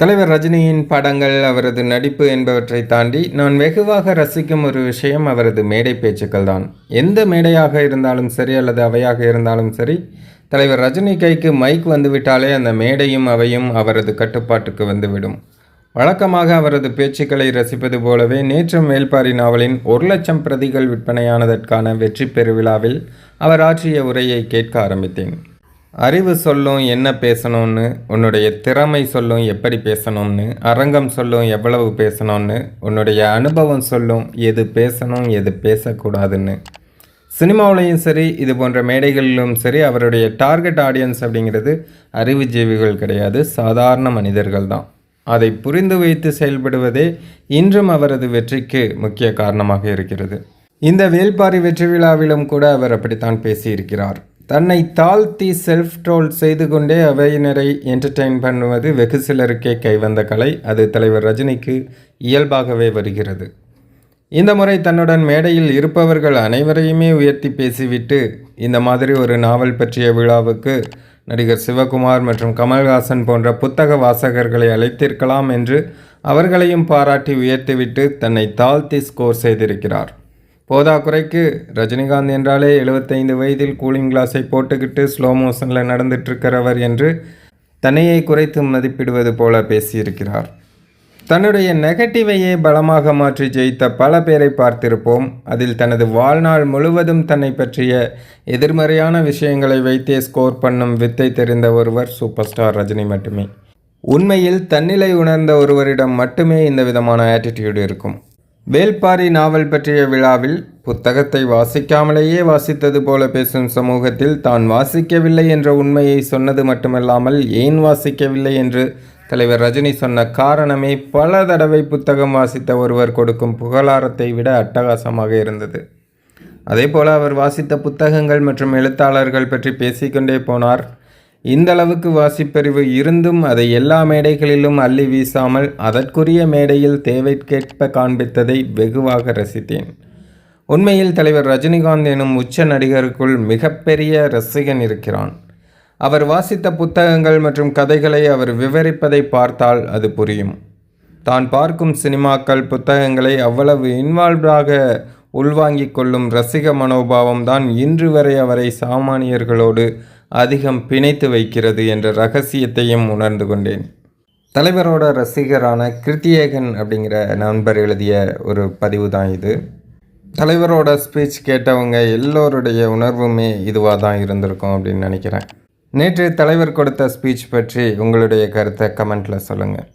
தலைவர் ரஜினியின் படங்கள் அவரது நடிப்பு என்பவற்றை தாண்டி நான் வெகுவாக ரசிக்கும் ஒரு விஷயம் அவரது மேடை பேச்சுக்கள் தான். எந்த மேடையாக இருந்தாலும் சரி அல்லது அவையாக இருந்தாலும் சரி தலைவர் ரஜினி கைக்கு மைக் வந்துவிட்டாலே அந்த மேடையும் அவையும் அவரது கட்டுப்பாட்டுக்கு வந்துவிடும். வழக்கமாக அவரது பேச்சுக்களை ரசிப்பது போலவே நேற்று மேல்பாரி நாவலின் ஒரு லட்சம் பிரதிகள் விற்பனையானதற்கான வெற்றி பெருவிழாவில் அவர் ஆற்றிய உரையை கேட்க ஆரம்பித்தேன். அறிவு சொல்லும் என்ன பேசணும்னு உன்னுடைய திறமை சொல்லும் எப்படி பேசணும்னு அரங்கம் சொல்லும் எவ்வளவு பேசணும்னு உன்னுடைய அனுபவம் சொல்லும் எது பேசணும் எது பேசக்கூடாதுன்னு. சினிமாவிலையும் சரி இது போன்ற மேடைகளிலும் சரி அவருடைய டார்கெட் ஆடியன்ஸ் அப்படிங்கிறது அறிவுஜீவிகள் கிடையாது சாதாரண மனிதர்கள் தான். அதை புரிந்து வைத்து செயல்படுவதே இன்றும் அவரது வெற்றிக்கு முக்கிய காரணமாக இருக்கிறது. இந்த வேல்பாரி வெற்றி விழாவிலும் கூட அவர் அப்படித்தான் பேசியிருக்கிறார். தன்னை தாழ்த்தி செல்ஃப் ட்ரோல் செய்து கொண்டே அவையினரை என்டர்டெயின் பண்ணுவது வெகு சிலருக்கே கைவந்த கலை. அது தலைவர் ரஜினிக்கு இயல்பாகவே வருகிறது. இந்த முறை தன்னுடன் மேடையில் இருப்பவர்கள் அனைவரையுமே உயர்த்தி பேசிவிட்டு இந்த மாதிரி ஒரு நாவல் பற்றிய விழாவுக்கு நடிகர் சிவகுமார் மற்றும் கமல்ஹாசன் போன்ற புத்தக வாசகர்களை அழைத்திருக்கலாம் என்று அவர்களையும் பாராட்டி உயர்த்திவிட்டு தன்னை தாழ்த்தி ஸ்கோர் செய்திருக்கிறார். போதாக்குறைக்கு ரஜினிகாந்த் என்றாலே எழுபத்தைந்து வயதில் கூலிங் கிளாஸை போட்டுக்கிட்டு ஸ்லோ மோஷனில் நடந்துட்டுருக்கிறவர் என்று தன்னையை குறைத்து மதிப்பிடுவது போல பேசியிருக்கிறார். தன்னுடைய நெகட்டிவையே பலமாக மாற்றி ஜெயித்த பல பேரை பார்த்திருப்போம். அதில் தனது வாழ்நாள் முழுவதும் தன்னை பற்றிய எதிர்மறையான விஷயங்களை வைத்தே ஸ்கோர் பண்ணும் வித்தை தெரிந்த ஒருவர் சூப்பர் ஸ்டார் ரஜினி மட்டுமே. உண்மையில் தன்னிலை உணர்ந்த ஒருவரிடம் மட்டுமே இந்த விதமான ஆட்டிடியூடு இருக்கும். வேல்பாரி நாவல் பற்றிய விழாவில் புத்தகத்தை வாசிக்காமலேயே வாசித்தது போல பேசும் சமூகத்தில் தான் வாசிக்கவில்லை என்ற உண்மையை சொன்னது மட்டுமல்லாமல் ஏன் வாசிக்கவில்லை என்று தலைவர் ரஜினி சொன்ன காரணமே பல தடவை புத்தகம் வாசித்த ஒருவர் கொடுக்கும் புகழாரத்தை விட அட்டகாசமாக இருந்தது. அதேபோல் அவர் வாசித்த புத்தகங்கள் மற்றும் எழுத்தாளர்கள் பற்றி பேசிக்கொண்டே போனார். இந்த அளவுக்கு வாசிப்பறிவு இருந்தும் அதை எல்லா மேடைகளிலும் அள்ளி வீசாமல் அதற்குரிய மேடையில் தேவைக்கேற்ப காண்பித்ததை வெகுவாக ரசித்தேன். உண்மையில் தலைவர் ரஜினிகாந்த் எனும் உச்ச நடிகருக்குள் மிகப்பெரிய ரசிகன் இருக்கிறான். அவர் வாசித்த புத்தகங்கள் மற்றும் கதைகளை அவர் விவரிப்பதை பார்த்தால் அது புரியும். தான் பார்க்கும் சினிமாக்கள் புத்தகங்களை அவ்வளவு இன்வால்வ்டாக உள்வாங்கிக் கொள்ளும் ரசிக மனோபாவம் தான் இன்று வரை அவரை சாமானியர்களோடு அதிகம் பிணைத்து வைக்கிறது என்ற ரகசியத்தையும் உணர்ந்து கொண்டேன். தலைவரோட ரசிகரான கிருத்தியேகன் அப்படிங்கிற நண்பர் எழுதிய ஒரு பதிவு தான் இது. தலைவரோட ஸ்பீச் கேட்டவங்க எல்லோருடைய உணர்வுமே இதுவாக தான் இருந்திருக்கும் அப்படின்னு நினைக்கிறேன். நேற்று தலைவர் கொடுத்த ஸ்பீச் பற்றி உங்களுடைய கருத்தை கமெண்ட்டில் சொல்லுங்கள்